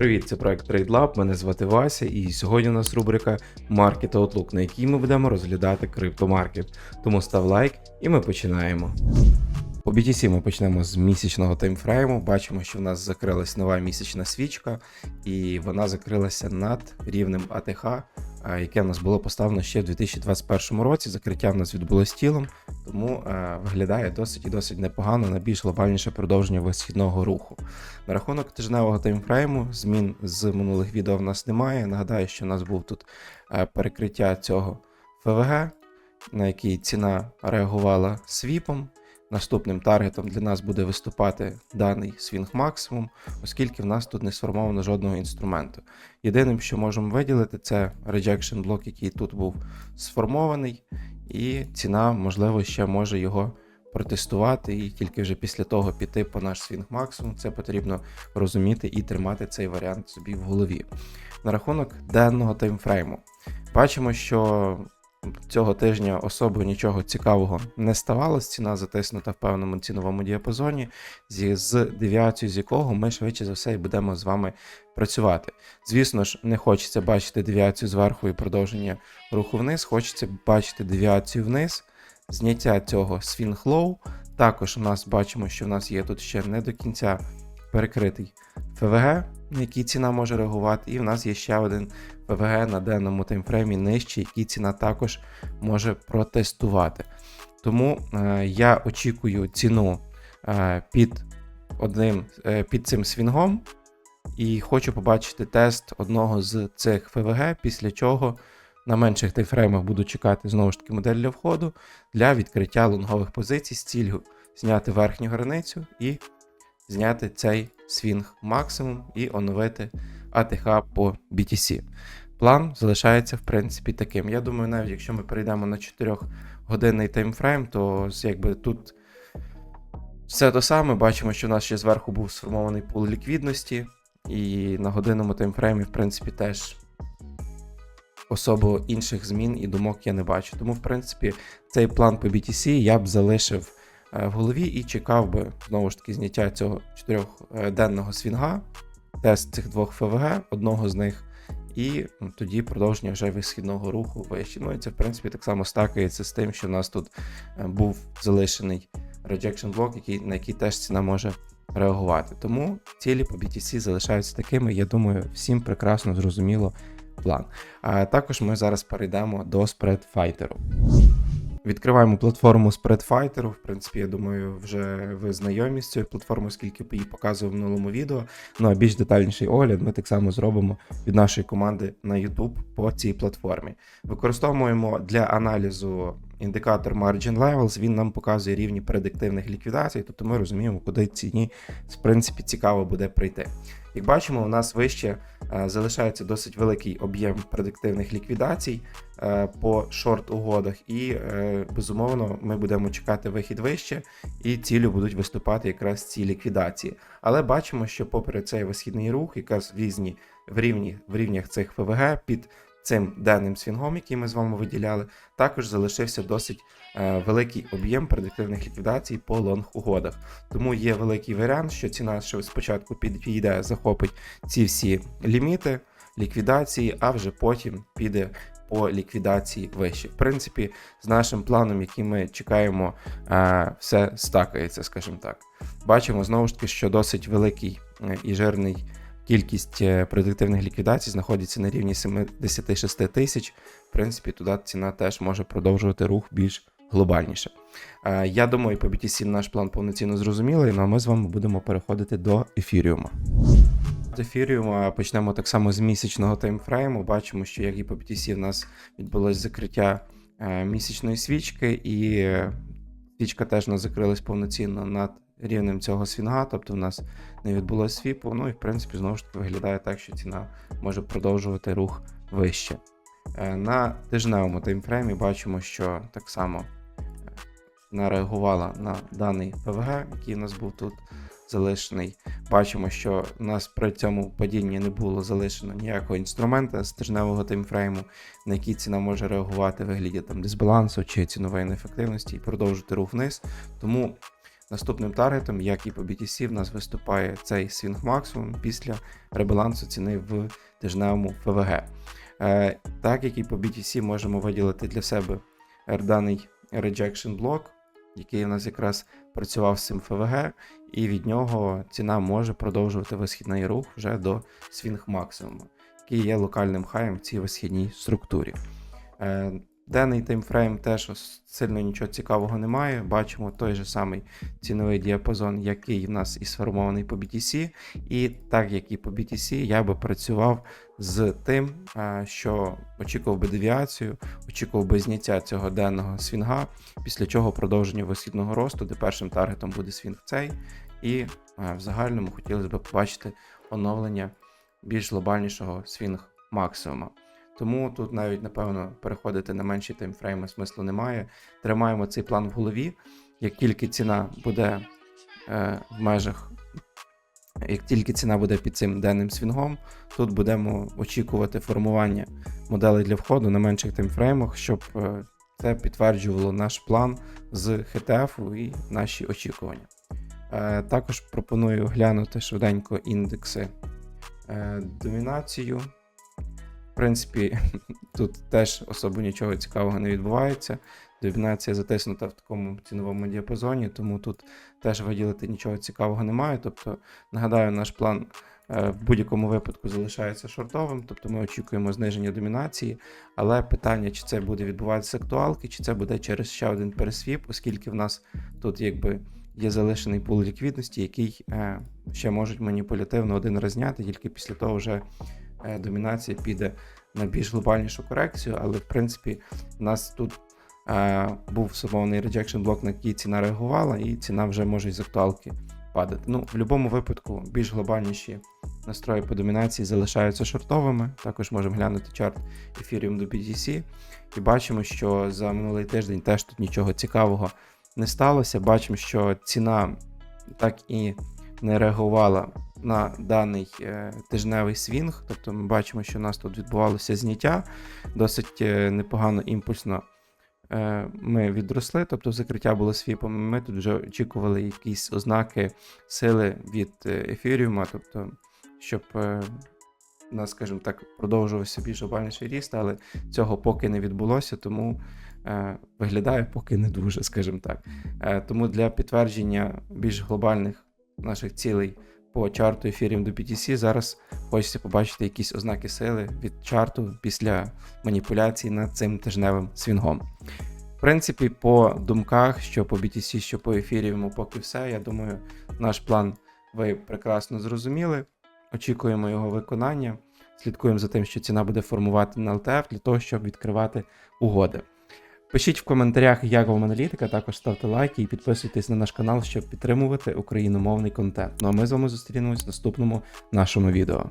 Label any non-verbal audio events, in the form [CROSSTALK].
Привіт, це проект TradeLab, Мене звати Вася, і сьогодні у нас рубрика Market Outlook, на якій ми будемо розглядати криптомаркет. Тому став лайк і ми починаємо. По BTC ми почнемо з місячного таймфрейму. Бачимо, що в нас закрилась нова місячна свічка, і вона закрилася над рівнем АТХ, яке в нас було поставлено ще в 2021 році. Закриття в нас відбулось тілом, тому виглядає досить і досить непогано на більш глобальніше продовження висхідного руху. На рахунок тижневого таймфрейму змін з минулих відео в нас немає. Нагадаю, що у нас був тут перекриття цього ФВГ, на який ціна реагувала свіпом. Наступним таргетом для нас буде виступати даний свінг максимум, оскільки в нас тут не сформовано жодного інструменту. Єдиним, що можемо виділити, це rejection блок, який тут був сформований, і ціна, можливо, ще може його протестувати, і тільки вже після того піти по наш свінг максимум. Це потрібно розуміти і тримати цей варіант собі в голові. На рахунок денного таймфрейму. Бачимо, що цього тижня особо нічого цікавого не ставалося. Ціна затиснута в певному ціновому діапазоні, зі- з девіацією з якого ми швидше за все і будемо з вами працювати. Звісно ж, не хочеться бачити девіацію зверху і продовження руху вниз, хочеться бачити девіацію вниз, зняття цього лоу. Також у нас бачимо, що в нас є тут ще не до кінця перекритий ФВГ, на який ціна може реагувати, і в нас є ще один ПВГ на денному таймфреймі нижче, який ціна також може протестувати. Тому е, я очікую ціну е, під одним е, під цим свінгом, і хочу побачити тест одного з цих ФВГ, після чого на менших таймфреймах буду чекати знову ж таки модель для входу для відкриття лонгових позицій з ціллю зняти верхню границю і зняти цей свінг максимум і оновити АТХ по BTC. План залишається, в принципі, таким. Я думаю, навіть якщо ми перейдемо на 4-годинний таймфрейм, то якби тут все те саме. Бачимо, що в нас ще зверху був сформований пул ліквідності, і на годинному таймфреймі, в принципі, теж особо інших змін і думок я не бачу. Тому, в принципі, цей план по BTC я б залишив е, в голові і чекав би знову ж таки зняття цього 4-денного свінга, тест цих двох ФВГ, одного з них. І тоді продовження вже висхідного руху вище. В принципі, так само стакається з тим, що в нас тут е, був залишений rejection блок, який, на який теж ціна може реагувати. Тому цілі по BTC залишаються такими. Я думаю, всім прекрасно зрозуміло план. А також ми зараз перейдемо до спредфайтеру. Відкриваємо платформу SpreadFighter. В принципі, я думаю, вже ви знайомі з цією платформою, оскільки її показував в минулому відео. Ну а більш детальніший огляд ми так само зробимо від нашої команди на YouTube по цій платформі. Використовуємо для аналізу індикатор Margin Levels. Він нам показує рівні предиктивних ліквідацій, тобто ми розуміємо, куди ціні в принципі цікаво буде прийти. Як бачимо, у нас вище е, залишається досить великий об'єм предиктивних ліквідацій е, по шорт-угодах, і е, безумовно ми будемо чекати вихід вище, і цілю будуть виступати якраз ці ліквідації. Але бачимо, що попри цей висхідний рух, якраз в різні в рівні в рівнях цих ФВГ під цим денним свінгом, який ми з вами виділяли, також залишився досить е, великий об'єм предиктивних ліквідацій по лонг-угодах. Тому є великий варіант, що ціна ще спочатку підійде, захопить ці всі ліміти, ліквідації, а вже потім піде по ліквідації вище. В принципі, з нашим планом, який ми чекаємо, е, все стакається, скажімо так. Бачимо знову ж таки, що досить великий е, і жирний кількість е, предиктивних ліквідацій знаходиться на рівні 76 тисяч. В принципі, туди ціна теж може продовжувати рух більш глобальніше. Е, Я думаю, по BTC наш план повноцінно зрозумілий, ну а ми з вами будемо переходити до ефіріума. З ефіріума почнемо так само з місячного таймфрейму. Бачимо, що як і по BTC в нас відбулось закриття е, місячної свічки, і свічка теж не закрилась повноцінно над рівнем цього свінга, тобто в нас не відбулося свіпу. Ну і в принципі знову ж таки виглядає так, що ціна може продовжувати рух вище. Е, На тижневому таймфреймі бачимо, що так само е, вона реагувала на даний ПВГ, який у нас був тут залишений. Бачимо, що у нас при цьому падінні не було залишено ніякого інструмента з тижневого таймфрейму, на який ціна може реагувати в вигляді там дисбалансу чи цінової неефективності і продовжити рух вниз. Тому наступним таргетом, як і по BTC, в нас виступає цей свінг максимум після ребалансу ціни в тижневому ФВГ. Е, так як і по BTC можемо виділити для себе даний rejection блок, який у нас якраз працював з цим ФВГ, і від нього ціна може продовжувати висхідний рух вже до свінг максимуму, який є локальним хаєм в цій висхідній структурі. Денний таймфрейм теж сильно нічого цікавого немає. Бачимо той же самий ціновий діапазон, який в нас і сформований по BTC. І так як і по BTC, я би працював з тим, що очікував би девіацію, очікував би зняття цього денного свінга, після чого продовження висхідного росту, де першим таргетом буде свінг цей. І в загальному хотілося б побачити оновлення більш глобальнішого свінг максимума. Тому тут навіть, напевно, переходити на менші таймфрейми смислу немає. Тримаємо цей план в голові. Як тільки ціна буде е, в межах, як тільки ціна буде під цим денним свінгом, тут будемо очікувати формування моделей для входу на менших таймфреймах, щоб е, це підтверджувало наш план з HTF і наші очікування. Е, також пропоную глянути швиденько індекси е, домінацію. Принципі, [LAUGHS] тут теж особо нічого цікавого не відбувається. Домінація затиснута в такому ціновому діапазоні, тому тут теж виділити нічого цікавого немає. Тобто, нагадаю, наш план е, в будь-якому випадку залишається шортовим, тобто ми очікуємо зниження домінації, але питання, чи це буде відбуватися актуалки, чи це буде через ще один пересвіп, оскільки в нас тут якби є залишений пул ліквідності, який е, ще можуть маніпулятивно один раз зняти, тільки після того вже домінація піде на більш глобальнішу корекцію, але в принципі у нас тут е, був сформований rejection блок, на який ціна реагувала, і ціна вже може із актуалки падати. Ну, в будь-якому випадку більш глобальніші настрої по домінації залишаються шортовими. Також можемо глянути чарт Ethereum до BTC. І бачимо, що за минулий тиждень теж тут нічого цікавого не сталося. Бачимо, що ціна так і не реагувала на даний е, тижневий свінг. Тобто ми бачимо, що у нас тут відбувалося зняття досить е, непогано імпульсно. е, Ми відросли, тобто закриття було свіпом. Ми тут вже очікували якісь ознаки сили від ефіріума, тобто, щоб у нас, скажімо так, продовжувався більш глобальніший ріст, але цього поки не відбулося, тому е, виглядає поки не дуже, скажімо так. Е, тому для підтвердження більш глобальних наших цілей по чарту ефірів до BTC зараз хочеться побачити якісь ознаки сили від чарту після маніпуляцій над цим тижневим свінгом. В принципі, по думках, що по BTC, що по ефіріуму, поки все. Я думаю, наш план ви прекрасно зрозуміли. Очікуємо його виконання. Слідкуємо за тим, що ціна буде формувати на LTF для того, щоб відкривати угоди. Пишіть в коментарях, як вам аналітика, також ставте лайки і підписуйтесь на наш канал, щоб підтримувати україномовний контент. Ну а ми з вами зустрінемось в наступному нашому відео.